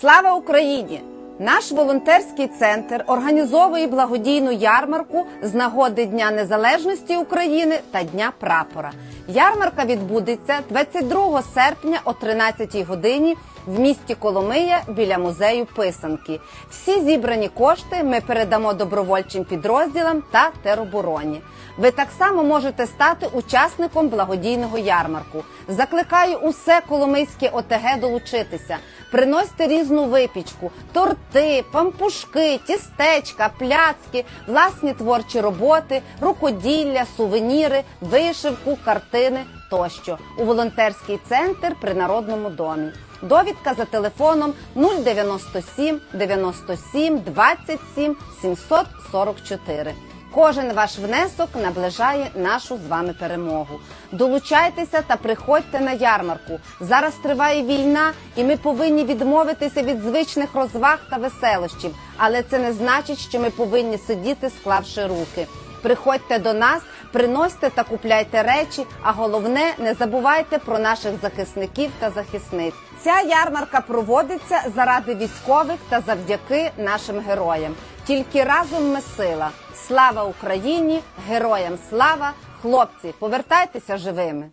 Слава Україні! Наш волонтерський центр організовує благодійну ярмарку з нагоди Дня Незалежності України та Дня Прапора. Ярмарка відбудеться 22 серпня о 13 годині в місті Коломия біля музею Писанки. Всі зібрані кошти ми передамо добровольчим підрозділам та теробороні. Ви так само можете стати учасником благодійного ярмарку. Закликаю усе Коломийське ОТГ долучитися. Приносьте різну випічку, торти, пампушки, тістечка, пляцки, власні творчі роботи, рукоділля, сувеніри, вишивку, картини тощо у волонтерський центр при народному домі. Довідка за телефоном 097 97 27 744. Кожен ваш внесок наближає нашу з вами перемогу. Долучайтеся та приходьте на ярмарку. Зараз триває війна, і ми повинні відмовитися від звичних розваг та веселощів. Але це не значить, що ми повинні сидіти, склавши руки. Приходьте до нас, приносьте та купляйте речі. А головне, не забувайте про наших захисників та захисниць. Ця ярмарка проводиться заради військових та завдяки нашим героям. Тільки разом ми сила. Слава Україні! Героям слава! Хлопці, повертайтеся живими!